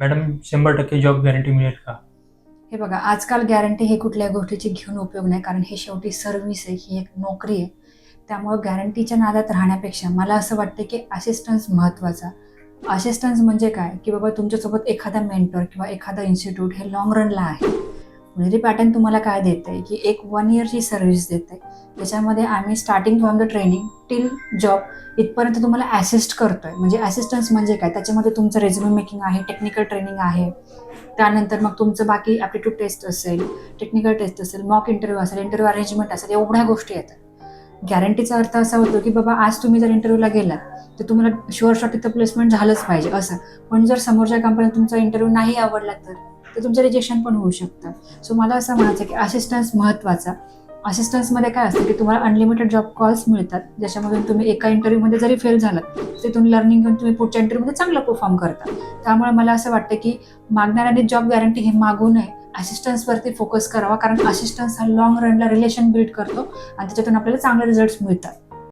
Madam शंभर टक्के job guarantee मिळेल का? हे बघा आजकाल गॅरंटी हे कुठल्या गोष्टीची घेऊन उपयोग नाही कारण हे शेवटी सर्व्हिस आहे ही एक नोकरी आहे. त्यामुळं गॅरंटीच्या नादात राहण्यापेक्षा मला असं वाटतं की असिस्टन्स महत्त्वाचा असिस्टन्स म्हणजे काय? की बाबा तुमच्यासोबत एखादा मेंटर किंवा एखादा इन्स्टिट्यूट हे लॉंग रनला आहे. म्हणजे पुणेरी पॅटर्न तुम्हाला काय देतं? आहे की एक वन इयरची सर्व्हिस देते. त्याच्यामध्ये आम्ही starting from the training till job इथपर्यंत तुम्हाला असिस्ट करतोय. म्हणजे ॲसिस्टन्स म्हणजे काय? त्याच्यामध्ये तुमचं रेझ्युमे मेकिंग आहे टेक्निकल ट्रेनिंग आहे. त्यानंतर मग तुमचं बाकी ॲप्टिट्यूड टेस्ट असेल टेक्निकल टेस्ट असेल मॉक इंटरव्ह्यू असेल इंटरव्ह्यू अरेंजमेंट असेल एवढ्या गोष्टी येतात. गॅरंटीचा अर्थ असा होतो की बाबा आज तुम्ही जर इंटरव्ह्यूला गेलात तर तुम्हाला शुअर शॉट तिथं प्लेसमेंट झालंच पाहिजे असं. पण जर समोरच्या कंपनीत तुमचा इंटरव्ह्यू नाही आवडला तर? तर तुमचं रिजेक्शन पण होऊ शकतं. सो मला असं म्हणायचं की असिस्टन्स महत्त्वाचा असिस्टन्समध्ये काय असतं की तुम्हाला अनलिमिटेड जॉब कॉल्स मिळतात. ज्याच्यामधून तुम्ही एका इंटरव्ह्यूमध्ये जरी फेल झालात तिथून लर्निंग घेऊन तुम्ही पुढच्या इंटरव्ह्यूमध्ये चांगलं परफॉर्म करता. त्यामुळे मला असं वाटतं की मागणाऱ्याने जॉब गॅरंटी हे मागू नये. असिस्टन्सवरती फोकस करावा कारण असिस्टन्स हा लॉंग रनला रिलेशन बिल्ड करतो आणि त्याच्यातून आपल्याला चांगले रिझल्ट्स मिळतात.